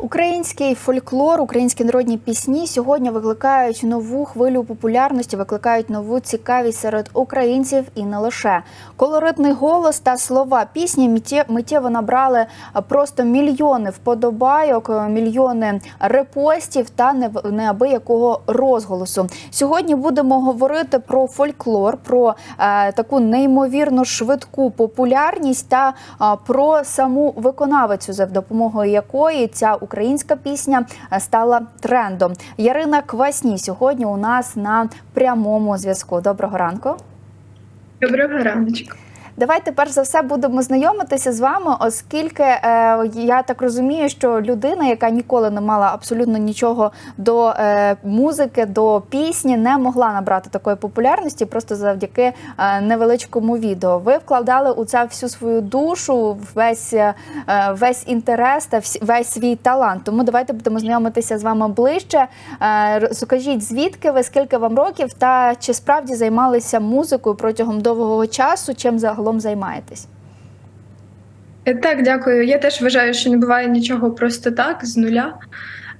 Український фольклор, українські народні пісні сьогодні викликають нову хвилю популярності, викликають нову цікавість серед українців і не лише колоритний голос та слова пісні миттє- миттєво набрали просто мільйони вподобайок, е, мільйони репостів та неабиякого розголосу. Сьогодні будемо говорити про фольклор, про е, таку неймовірно швидку популярність та а, про саму виконавицю, за допомогою якої ця українська пісня е, стала трендом. Ярина Квасні сьогодні у нас на прямому зв'язку. Доброго ранку. Доброго раночку. Давайте перш за все будемо знайомитися з вами, оскільки е, я так розумію, що людина, яка ніколи не мала абсолютно нічого до е, музики, до пісні, не могла набрати такої популярності просто завдяки е, невеличкому відео. Ви вкладали у це всю свою душу, весь, е, весь інтерес та весь свій талант. Тому давайте будемо знайомитися з вами ближче. Е, Розкажіть, звідки ви, скільки вам років, та чи справді займалися музикою протягом довгого часу? Чим загалом займаєтесь? Е, Так, дякую. Я теж вважаю, що не буває нічого просто так, з нуля.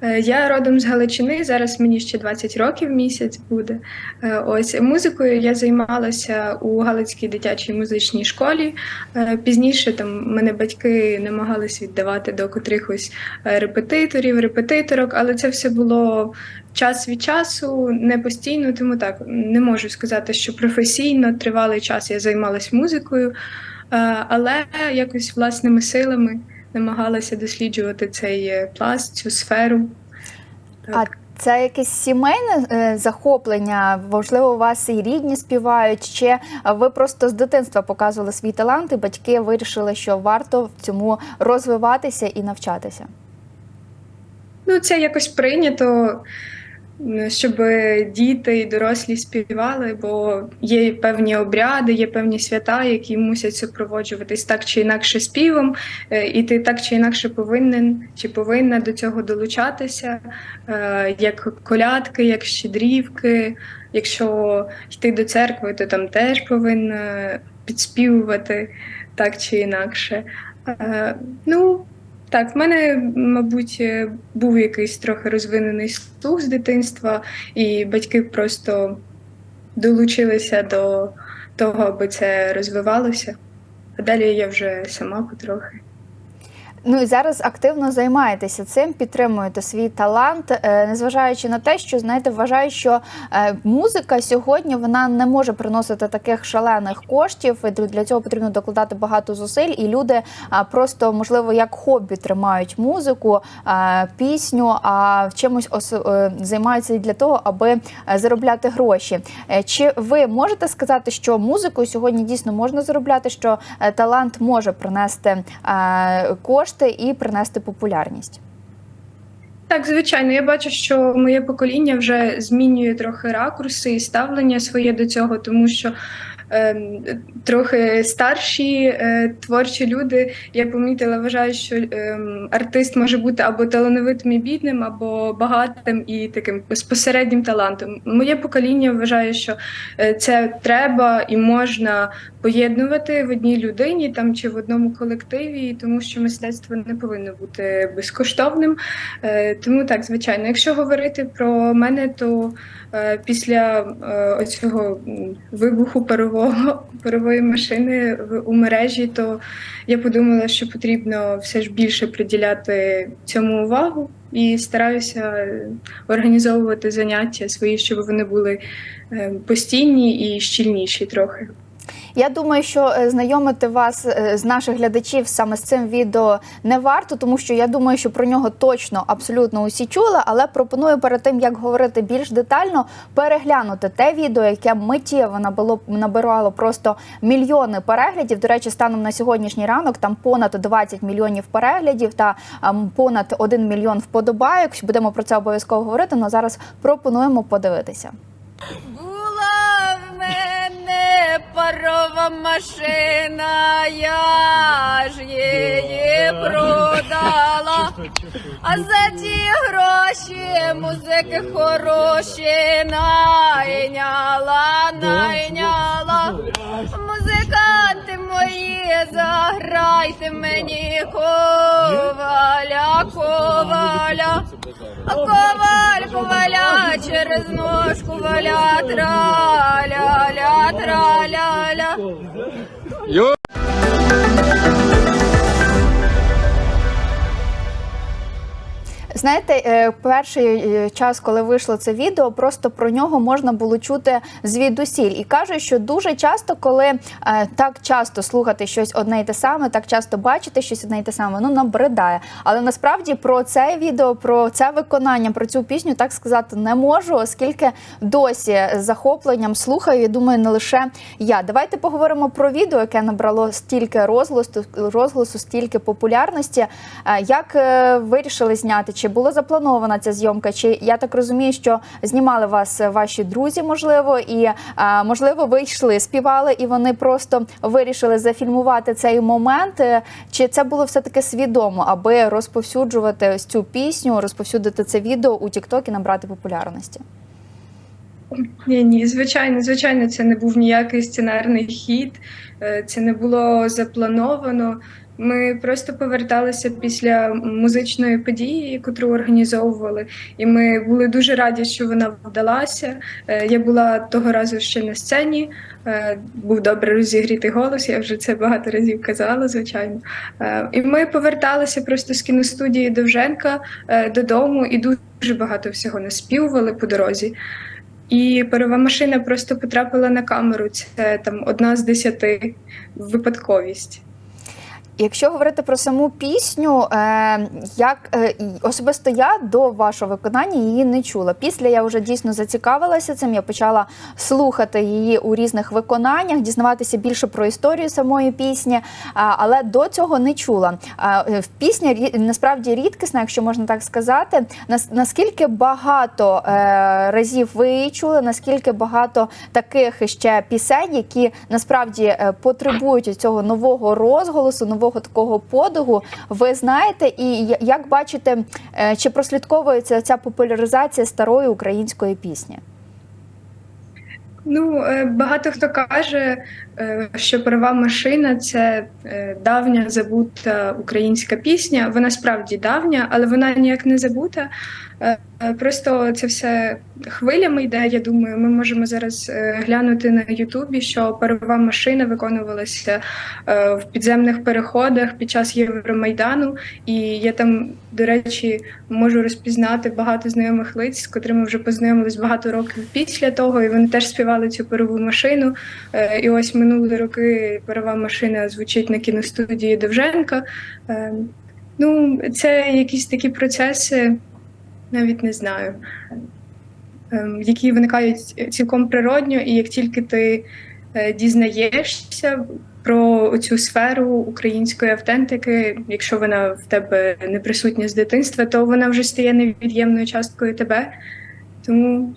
Е, Я родом з Галичини, зараз мені ще 20 років місяць буде. Е, Ось музикою я займалася у Галицькій дитячій музичній школі. Е, Пізніше там мене батьки намагались віддавати до котрихось репетиторів, репетиторок, але це все було час від часу, не постійно, тому так не можу сказати, що професійно тривалий час я займалась музикою. Але якось власними силами намагалася досліджувати цей е, пласт, цю сферу. А це якесь сімейне е, захоплення? Можливо, у вас і рідні співають, чи ви просто з дитинства показували свій талант, і батьки вирішили, що варто в цьому розвиватися і навчатися? Ну, це якось прийнято, щоб діти і дорослі співали, бо є певні обряди, є певні свята, які мусять супроводжуватись так чи інакше співом, е, і ти так чи інакше повинен чи повинна до цього долучатися, е, як колядки, як щедрівки. Якщо йти до церкви, то там теж повинна підспівувати так чи інакше. Е, Ну, так, в мене, мабуть, е, був якийсь трохи розвинений слух з дитинства, і батьки просто долучилися до того, аби це розвивалося. А далі я вже сама потрохи. Ну і зараз активно займаєтеся цим, підтримуєте свій талант, е, незважаючи на те, що знаєте, вважаю, що е, музика сьогодні вона не може приносити таких шалених коштів. Для цього потрібно докладати багато зусиль, і люди просто можливо як хобі тримають музику, пісню, а чимось ос- е, займаються для того, аби е, заробляти гроші. Е, Чи ви можете сказати, що музикою сьогодні дійсно можна заробляти, що е, талант може принести е, кошти і принести популярність? Так, звичайно, я бачу, що моє покоління вже змінює трохи ракурси і ставлення своє до цього, тому що трохи старші е, творчі люди, я помітила, вважають, що ем, артист може бути або талановитим і бідним, або багатим і таким безпосереднім талантом. Моє покоління вважає, що е, це треба і можна поєднувати в одній людині там чи в одному колективі, тому що мистецтво не повинно бути безкоштовним. Е, Тому так, звичайно, якщо говорити про мене, то після цього оцього вибуху парового парової машини у мережі, то я подумала, що потрібно все ж більше приділяти цьому увагу і стараюся е, організовувати заняття свої, щоб вони були е, постійні і щільніші трохи. Я думаю, що е, знайомити вас е, з наших глядачів саме з цим відео не варто, тому що я думаю, що про нього точно абсолютно усі чули. Але пропоную перед тим як говорити більш детально, переглянути те відео, яке миттєво набило набирало просто мільйони переглядів. До речі, станом на сьогоднішній ранок там понад 20 мільйонів переглядів та ем, понад 1 мільйон вподобайок. Будемо про це обов'язково говорити. але зараз пропонуємо подивитися. Парова машина, я ж її продала. А за ті гроші музики хороші найняла, найняла. Музиканти мої, заграйте мені коваля, коваля. Коваль, поваля, через ножку валя, траля-ля, траля-ля. Знаєте, е, перший е, час, коли вийшло це відео, просто про нього можна було чути звідусіль. І кажуть, що дуже часто, коли е, так часто слухати щось одне й те саме, так часто бачити щось одне й те саме, ну набридає. Але насправді про це відео, про це виконання, про цю пісню так сказати не можу, оскільки досі захопленням слухаю. і думаю, не лише я. Давайте поговоримо про відео, яке набрало стільки розголосу, розголосу стільки популярності. Як вирішили зняти? Чи була запланована ця зйомка? Чи я так розумію, що знімали вас е, ваші друзі, можливо, і е, можливо, ви йшли, співали, і вони просто вирішили зафільмувати цей момент? Е, Чи це було все таки свідомо, аби розповсюджувати ось цю пісню, розповсюдити це відео у TikTok і набрати популярності? Ні, ні, звичайно, звичайно, це не був ніякий сценарний хід, це не було заплановано. Ми просто поверталися після музичної події, яку організовували, і ми були дуже раді, що вона вдалася. Е, Я була того разу ще на сцені, е, був добре розігрітий голос. Я вже це багато разів казала, звичайно. Е, І ми поверталися просто з кіностудії Довженка додому і дуже багато всього наспівували по дорозі. І парова машина просто потрапила на камеру. Це там одна з десяти випадковість. Якщо говорити про саму пісню, е, як е, особисто я до вашого виконання її не чула. Після я вже дійсно зацікавилася цим. Я почала слухати її у різних виконаннях, дізнаватися більше про історію самої пісні, а, але до цього не чула. Е, пісня насправді рідкісна, якщо можна так сказати. Нас- Наскільки багато е, разів ви її чули, наскільки багато таких ще пісень, які насправді е, потребують цього нового розголосу, нового такого подугу. ви знаєте, і як бачите, е, чи прослідковується ця популяризація старої української пісні? Ну, е, багато хто каже, е, що парова машина це е, давня забута українська пісня. Вона справді давня, але вона ніяк не забута. Просто це все хвилями йде. Я думаю, ми можемо зараз глянути на Ютубі, що парова машина виконувалася в підземних переходах під час Євромайдану. І я там, до речі, можу розпізнати багато знайомих лиць, з котрими вже познайомились багато років після того, і вони теж співали цю парову машину. Е, І ось минулі роки парова машина звучить на кіностудії Довженка. Е, Ну, це якісь такі процеси, навіть не знаю, ем, які виникають цілком природньо, і як тільки ти е, дізнаєшся про цю сферу української автентики, якщо вона в тебе не присутня з дитинства, то вона вже стає невід'ємною часткою тебе. Тому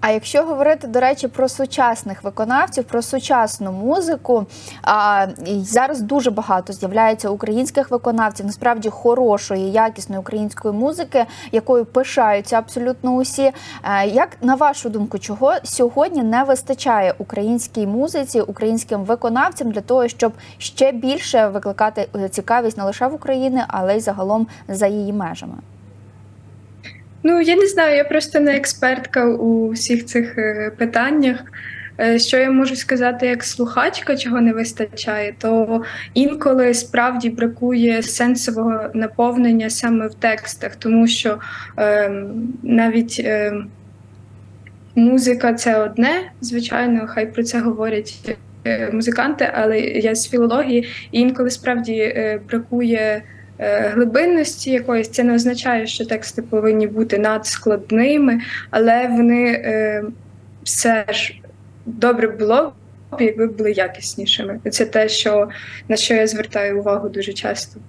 А якщо говорити, до речі, про сучасних виконавців, про сучасну музику, а, і зараз дуже багато з'являється українських виконавців, насправді хорошої, якісної української музики, якою пишаються абсолютно усі. Е, Як на вашу думку, чого сьогодні не вистачає українській музиці, українським виконавцям для того, щоб ще більше викликати е, цікавість не лише в Україні, але й загалом за її межами? Ну, я не знаю, я просто не експертка у всіх цих е, питаннях. Е, Що я можу сказати як слухачка, чого не вистачає, то інколи справді бракує сенсового наповнення саме в текстах, тому що е, навіть е, музика це одне, звичайно, хай про це говорять е, музиканти, але я з філології, і інколи справді е, бракує глибинності якоїсь. Це не означає, що тексти повинні бути надскладними, але вони е, все ж добре було б, якби були якіснішими. Це те, що на що я звертаю увагу дуже часто.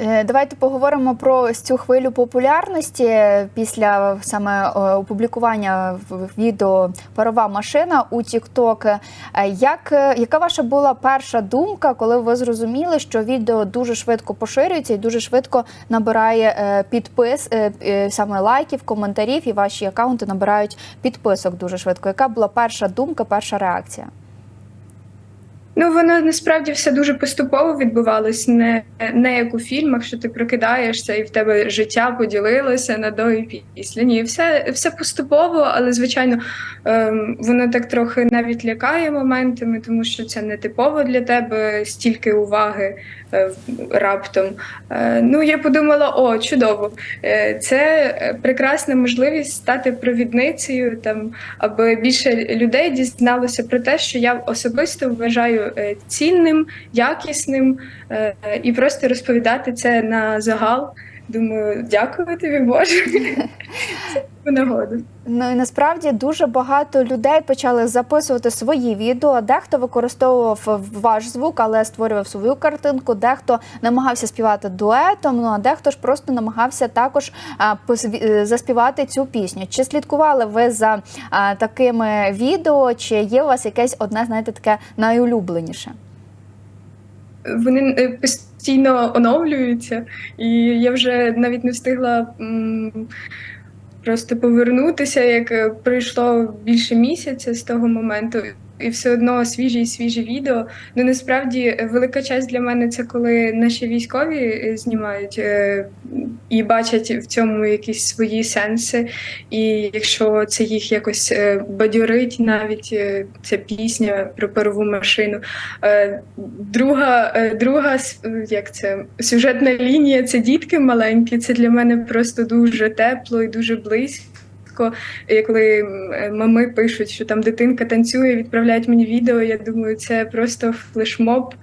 Е, Давайте поговоримо про цю хвилю популярності після саме е, опублікування відео Парова машина у TikTok. Е, Як, е, яка ваша була перша думка, коли ви зрозуміли, що відео дуже швидко поширюється і дуже швидко набирає е, підпис, е, е, саме лайків, коментарів, і ваші акаунти набирають підписок дуже швидко? Яка була перша думка, перша реакція? Ну, воно насправді все дуже поступово відбувалось, не, не як у фільмах, що ти прокидаєшся і в тебе життя поділилося на до і після. Ні, все, все поступово, але звичайно ем, воно так трохи навіть лякає моментами, тому що це не типово для тебе стільки уваги е, раптом. Е, ну, я подумала: о, чудово! Е, це прекрасна можливість стати провідницею там аби більше людей дізналося про те, що я особисто вважаю цінним, якісним е, і просто розповідати це на загал. Думаю, дякую тобі, Боже. Нагоду. Ну і насправді дуже багато людей почали записувати свої відео. Дехто використовував ваш звук, але створював свою картинку. Дехто намагався співати дуетом. Ну а дехто ж просто намагався також а, е, заспівати цю пісню. Чи слідкували ви за а, такими відео? Чи є у вас якесь одне, знаєте, таке найулюбленіше? Вони е, постійно оновлюються, і я вже навіть не встигла м, просто повернутися, як е, пройшло більше місяця з того моменту. І все одно свіжі і свіжі відео. Ну насправді велика честь для мене це коли наші військові е, знімають е, і бачать в цьому якісь свої сенси. І якщо це їх якось е, бадьорить, навіть ця пісня про парову машину. Друга, друга як це сюжетна лінія це дітки маленькі. Це для мене просто дуже тепло і дуже близько. І коли е, мами пишуть, що там дитинка танцює, відправляють мені відео. Я думаю, це просто флешмоб,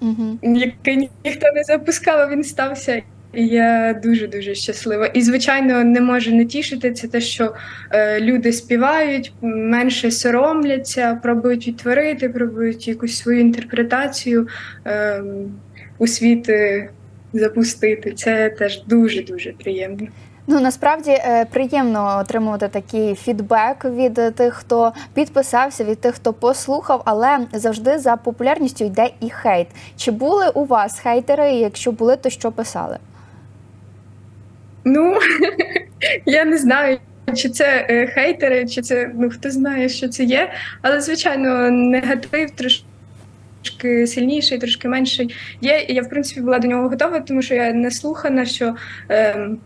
Угу. який ні- ніхто не запускав, а він стався. І я дуже дуже щаслива. І звичайно, не може не тішити це те, що е, люди співають, менше соромляться, пробують відтворити, пробують якусь свою інтерпретацію е, у світ е, запустити. Це теж дуже дуже приємно. Ну насправді е, приємно отримувати такий фідбек від е, тих, хто підписався, від тих, хто послухав, але завжди за популярністю йде і хейт. Чи були у вас хейтери? Якщо були, то що писали? Ну я не знаю. Чи це е, хейтери, чи це ну хто знає, що це є, але звичайно, негатив трошки сильніший, трошки менший є. Я в принципі була до нього готова, тому що я не слухана, що ем,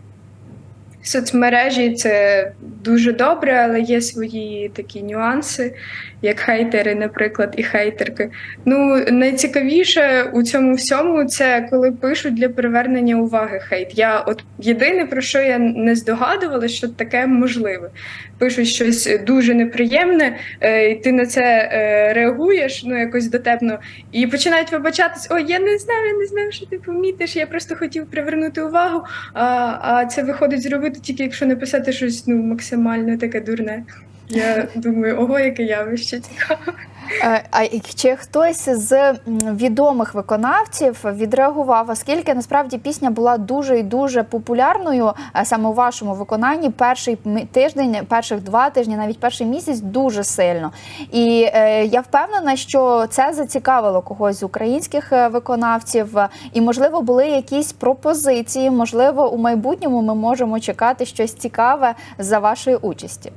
соцмережі це дуже добре, але є свої такі нюанси, як хейтери, наприклад, і хейтерки. Ну, найцікавіше у цьому всьому це коли пишуть для привернення уваги хейт. Я от єдине про що я не здогадувала, що таке можливе. Пишуть щось дуже неприємне, е, і ти на це е, реагуєш, ну якось дотепно, і починають вибачатись: ой, я не знав, я не знав, що ти помітиш. Я просто хотів привернути увагу. А, а це виходить зробити тільки якщо написати щось ну максимально таке дурне. Я думаю, ого, яке явище цікаве. Е, А чи хтось з відомих виконавців відреагував, оскільки насправді пісня була дуже і дуже популярною е, саме у вашому виконанні перший тиждень, перших два тижні, навіть перший місяць дуже сильно. І е, я впевнена, що це зацікавило когось з українських виконавців, і можливо були якісь пропозиції. Можливо, у майбутньому ми можемо чекати щось цікаве за вашої участі.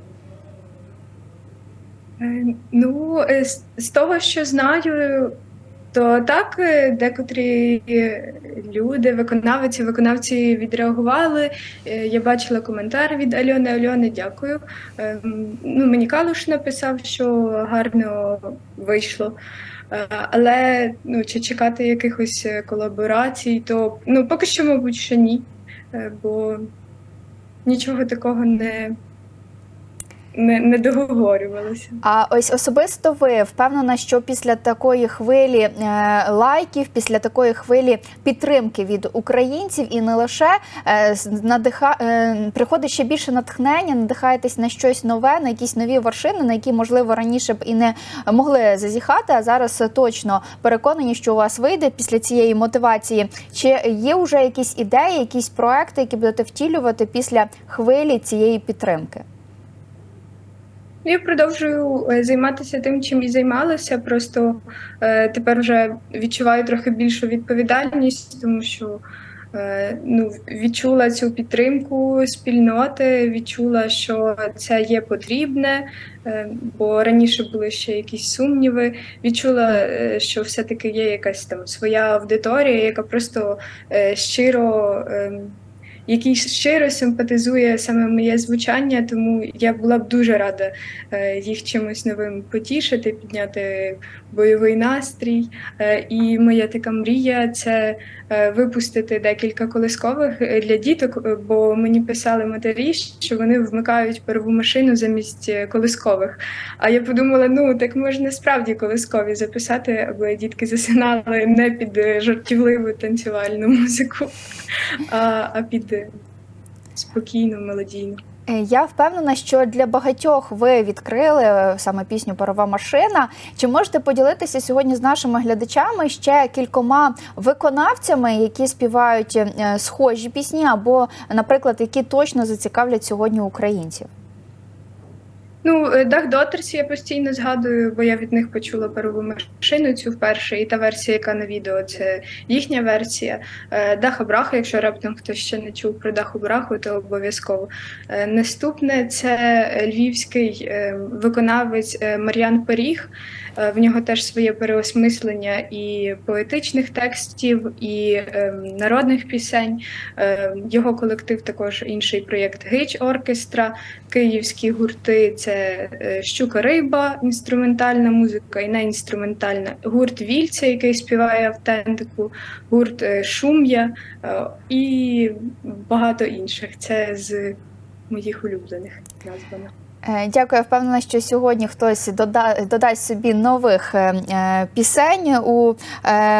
Е, Ну, е, з- того, що знаю, то так, е, декотрі люди, виконавці, виконавці відреагували. Я бачила коментар від Альони Альони, дякую. Ну, мені Калуш написав, що гарно вийшло. Але ну, чи чекати якихось колаборацій, то ну, поки що, мабуть, ще ні, бо нічого такого не, не, не договорювалося. А ось особисто ви впевнена, що після такої хвилі е, лайків, після такої хвилі підтримки від українців і не лише е, надиха, е, приходить ще більше натхнення, надихаєтесь на щось нове, на якісь нові вершини, на які можливо раніше б і не могли зазіхати. А зараз точно переконані, що у вас вийде після цієї мотивації. Чи є вже якісь ідеї, якісь проекти, які будете втілювати після хвилі цієї підтримки? Я продовжую е, займатися тим, чим і займалася. Просто е, тепер вже відчуваю трохи більшу відповідальність, тому що е, ну, відчула цю підтримку спільноти, відчула, що це є потрібне, бо раніше були ще якісь сумніви. Відчула, що все-таки є якась там своя аудиторія, яка просто щиро. Який щиро симпатизує саме моє звучання, тому я була б дуже рада е, їх чимось новим потішити, підняти бойовий настрій. Е, І моя така мрія це е, випустити декілька колискових для діток, бо мені писали матері, що вони вмикають перву машину замість колискових. А я подумала: ну так можна справді колискові записати, аби дітки засинали не під жартівливу танцювальну музику, а під е, спокійно, мелодійну. Е, Я впевнена, що для багатьох ви відкрили е, саме пісню Парова машина. Чи можете поділитися сьогодні з нашими глядачами ще кількома виконавцями, які співають е, схожі пісні, або, наприклад, які точно зацікавлять сьогодні українців? Ну, е, Дах Дотерс я постійно згадую, бо я від них почула перву машину цю вперше, і та версія, яка на відео, це їхня версія. Е, Даха Браха, якщо раптом хтось ще не чув про Даху Браху, то обов'язково. Е, Наступне це львівський виконавець Мар'ян Періг. В нього теж своє переосмислення і поетичних текстів, і народних пісень. Його колектив також інший проєкт Гич Оркестра київські гурти це е, Щука Риба, інструментальна музика і неінструментальна. Гурт Вільця, який співає автентику, гурт е, Шум'я е, і багато інших. Це з моїх улюблених названо. Е, Дякую, я впевнена, що сьогодні хтось дода- додасть собі нових е, е, пісень у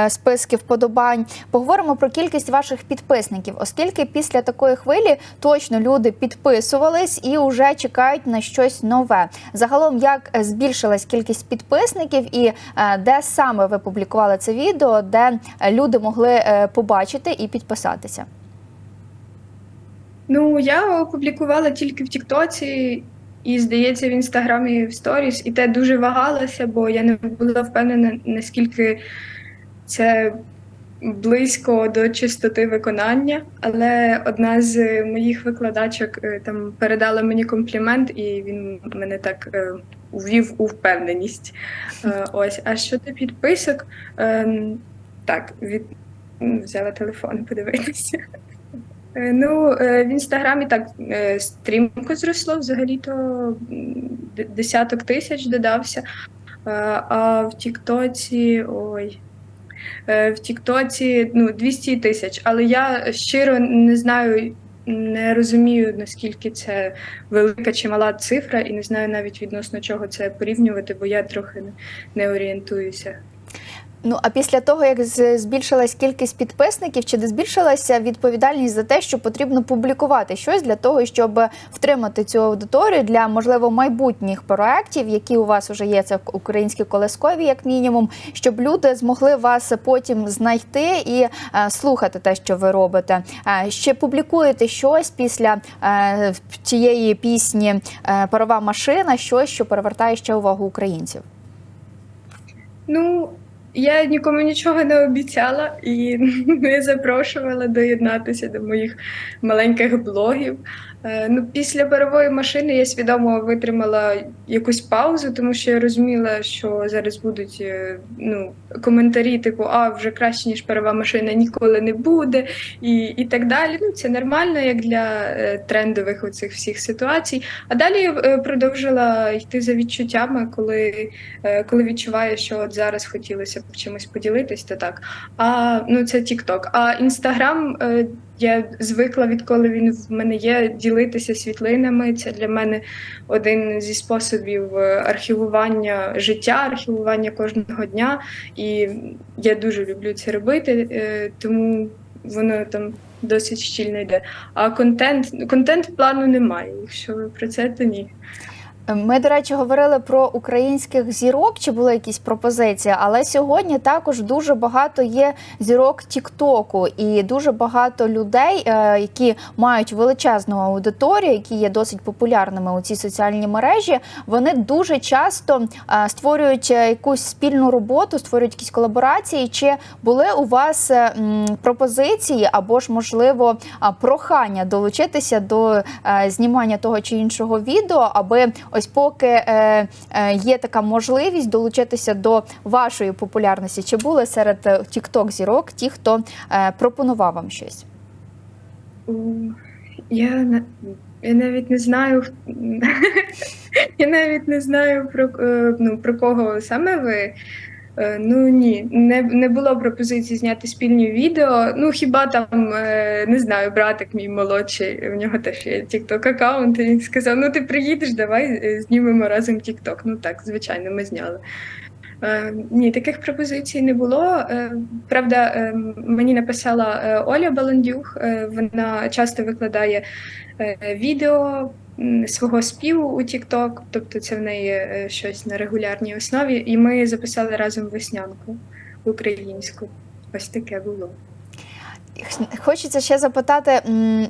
списки вподобань. Поговоримо про кількість ваших підписників, оскільки після такої хвилі точно люди підписувались і вже чекають на щось нове. Загалом, як збільшилась кількість підписників, і де саме ви публікували це відео, де люди могли побачити і підписатися? Ну, я опублікувала тільки в Тіктоці. І, здається, в інстаграмі в сторіс, і те дуже вагалася, бо я не була впевнена, наскільки це близько до чистоти виконання. Але одна з моїх викладачок е, там передала мені комплімент, і він мене так е, увів у впевненість. Е, Ось, а щодо підписок, ем, так, від взяла телефон подивитися. Е, Ну, е, в інстаграмі так е, стрімко зросло, взагалі-то десяток тисяч додався. А в Тіктоці, ой, в Тіктоці ну, 200 тисяч. Але я щиро не знаю, не розумію, наскільки це велика чи мала цифра, і не знаю навіть відносно чого це порівнювати, бо я трохи не орієнтуюся. Ну а після того, як збільшилась кількість підписників, чи не збільшилася відповідальність за те, що потрібно публікувати щось для того, щоб втримати цю аудиторію для можливо майбутніх проєктів, які у вас вже є, це українські колескові, як мінімум, щоб люди змогли вас потім знайти і е, слухати те, що ви робите. Е, ще публікуєте щось після е, цієї пісні е, Парова машина, щось, що перевертає ще увагу українців. Ну, я нікому нічого не обіцяла і не запрошувала доєднатися до моїх маленьких блогів. Е, Ну, після парової машини я свідомо витримала якусь паузу, тому що я розуміла, що зараз будуть е, ну, коментарі, типу, а вже краще, ніж парова машина ніколи не буде, і, і так далі. Ну, це нормально, як для е, трендових оцих всіх ситуацій. А далі я продовжила йти за відчуттями, коли коли відчуваю, що от зараз хотілося б чимось поділитись, то так. А ну це TikTok. А е, я звикла, відколи він в мене є, ділитися світлинами. Це для мене один зі способів е, архівування життя, архівування кожного дня. І я дуже люблю це робити, е, тому воно там досить щільно йде. А контент контент плану немає. Якщо ви про це, то ні. Ми, до речі, говорили про українських зірок, чи були якісь пропозиції, але сьогодні також дуже багато є зірок Тіктоку, і дуже багато людей, е, які мають величезну аудиторію, які є досить популярними у цій соціальній мережі. Вони дуже часто е, створюють е, якусь спільну роботу, створюють якісь колаборації. Чи були у вас пропозиції або ж можливо прохання долучитися до знімання того чи іншого відео, аби ось поки е, е, є така можливість долучитися до вашої популярності, чи були серед тікток зірок ті, хто е, пропонував вам щось? Я, я навіть не знаю, я навіть не знаю про, е, ну, про кого саме ви. Е, Ну ні, не, не було пропозиції зняти спільні відео. Ну хіба там е, не знаю, братик мій молодший, у нього теж є TikTok аккаунт, він сказав: Ну ти приїдеш, давай е, знімемо разом TikTok. Ну так, звичайно, ми зняли. Ні, таких пропозицій не було. Правда, мені написала Оля Баландюх. Вона часто викладає відео свого співу у TikTok, тобто це в неї е, щось на регулярній основі. І ми записали разом веснянку українську. Ось таке було. Хочеться ще запитати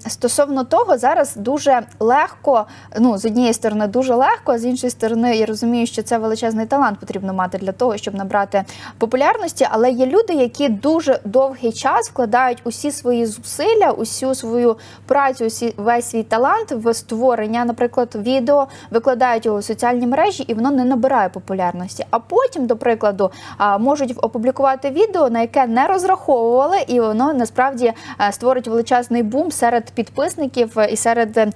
стосовно того, зараз дуже легко. Ну з однієї сторони, дуже легко, а з іншої сторони, я розумію, що це величезний талант потрібно мати для того, щоб набрати популярності. Але є люди, які дуже довгий час вкладають усі свої зусилля, усю свою працю, усі весь свій талант в створення, наприклад, відео, викладають його в соціальні мережі, і воно не набирає популярності. А потім, до прикладу, можуть опублікувати відео, на яке не розраховували, і воно насправді е, створить величезний бум серед підписників і серед е,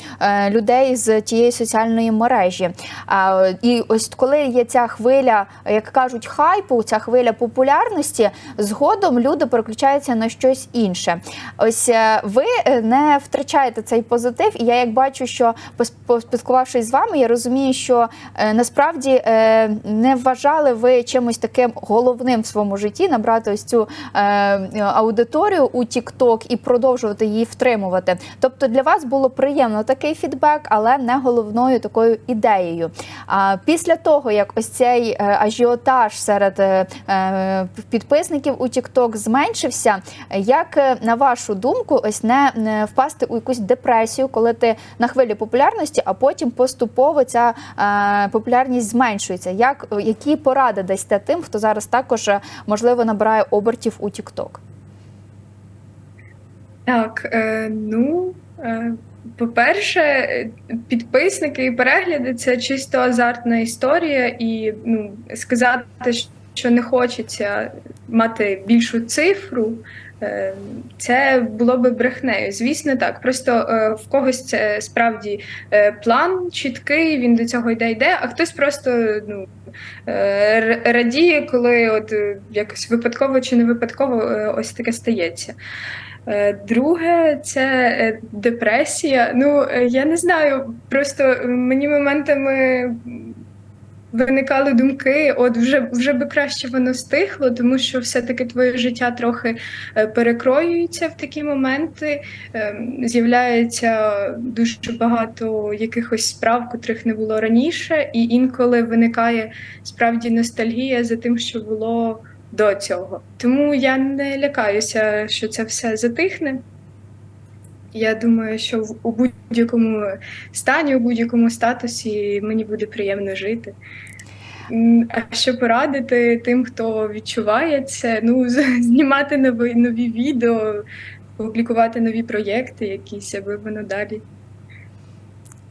людей з тієї соціальної мережі. І ось коли є ця хвиля, як кажуть, хайпу, ця хвиля популярності, згодом люди переключаються на щось інше. Ось е, ви е, не втрачаєте цей позитив, і я як бачу, що поспілкувавшись з вами, я розумію, що е, насправді е, не вважали ви чимось таким головним в своєму житті набрати ось цю е, аудиторію у TikTok і продовжувати її втримувати. Тобто для вас було приємно такий фідбек, але не головною такою ідеєю. А після того, як ось цей е, ажіотаж серед е, е, підписників у TikTok зменшився, як на вашу думку, ось не, впасти у якусь депресію, коли ти на хвилі популярності, а потім поступово ця популярність зменшується? Як які поради дасте тим, хто зараз також можливо набирає обертів у TikTok? Так, е, ну, е, по-перше, підписники і перегляди це чисто азартна історія, і ну, сказати, що не хочеться мати більшу цифру. е, Це було би брехнею. Звісно, так. Просто е, в когось це справді е, план чіткий, він до цього йде йде, а хтось просто ну, радіє, коли от якось випадково чи не випадково ось таке стається. Е, Друге, це е, депресія. Ну, е, я не знаю, просто мені моментами виникали думки, от вже, вже би краще воно стихло, тому що все-таки твоє життя трохи перекроюється в такі моменти. З'являється дуже багато якихось справ, котрих не було раніше, і інколи виникає справді ностальгія за тим, що було до цього. Тому я не лякаюся, що це все затихне. Я думаю, що в- у будь-якому стані, у будь-якому статусі мені буде приємно жити. А що порадити тим, хто відчуває це, ну, знімати нові, нові відео, публікувати нові проєкти, якісь, аби воно далі.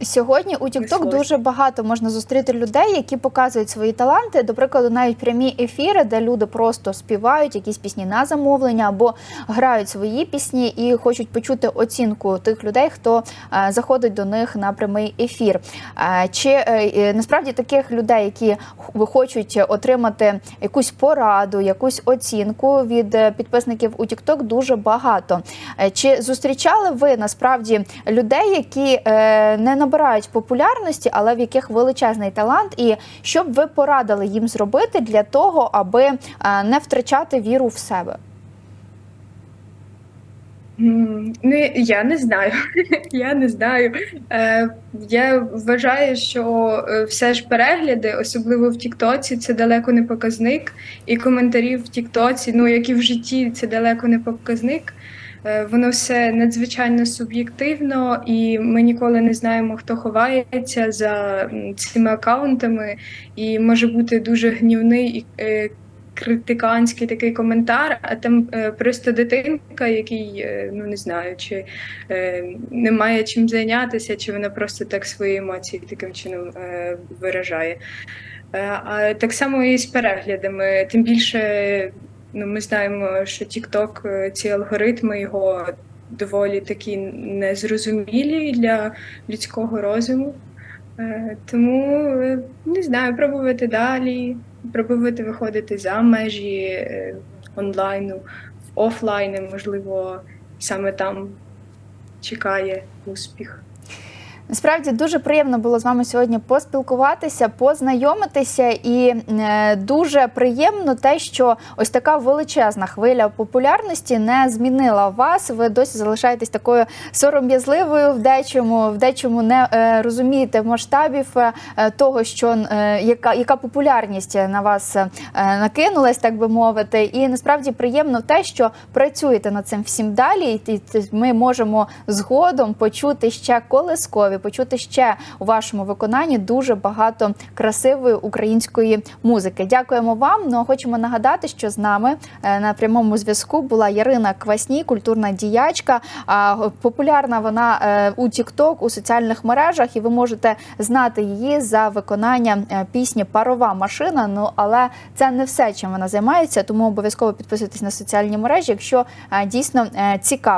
Сьогодні у TikTok дуже багато можна зустріти людей, які показують свої таланти. До прикладу, навіть прямі ефіри, де люди просто співають якісь пісні на замовлення або грають свої пісні і хочуть почути оцінку тих людей, хто е, заходить до них на прямий ефір. Е, Чи е, насправді таких людей, які хочуть отримати якусь пораду, якусь оцінку від підписників у TikTok дуже багато. Чи зустрічали ви насправді людей, які не набирають популярності, але в яких величезний талант, і що б ви порадили їм зробити для того, аби е, не втрачати віру в себе? Ну, я не знаю. Я не знаю. Е, я вважаю, що е, все ж перегляди, особливо в Тіктоці, це далеко не показник. І коментарі в Тіктоці, ну як і в житті, це далеко не показник. Е, воно все надзвичайно суб'єктивно, і ми ніколи не знаємо, хто ховається за цими аккаунтами. І може бути дуже гнівний і е, критиканський такий коментар, а там е, просто дитинка, який ну не знаю, чи не має чим зайнятися, чи вона просто так свої емоції таким чином виражає. А так само і з переглядами. Тим більше ну, ми знаємо, що TikTok, е, ці алгоритми його доволі такі незрозумілі для людського розуму. Е, Тому е, не знаю, пробувати далі, пробувати виходити за межі онлайну, в офлайни, можливо, саме там чекає успіх. Насправді дуже приємно було з вами сьогодні поспілкуватися, познайомитися, і е, дуже приємно те, що ось така величезна хвиля популярності не змінила вас. Ви досі залишаєтесь такою сором'язливою в дечому, в дечому не е, розумієте масштабів е, того, що яка, яка популярність на вас накинулась, так би мовити. І насправді приємно те, що працюєте над цим всім далі, і ми можемо згодом почути ще колискові, почути ще у вашому виконанні дуже багато красивої української музики. Дякуємо вам. Ну а хочемо нагадати, що з нами е, на прямому зв'язку була Ярина Квасній, культурна діячка. Популярна вона е, у TikTok, у соціальних мережах, і ви можете знати її за виконання е, пісні Парова машина. Ну але це не все, чим вона займається, тому обов'язково підписуйтесь на соціальні мережі, якщо дійсно цікаво.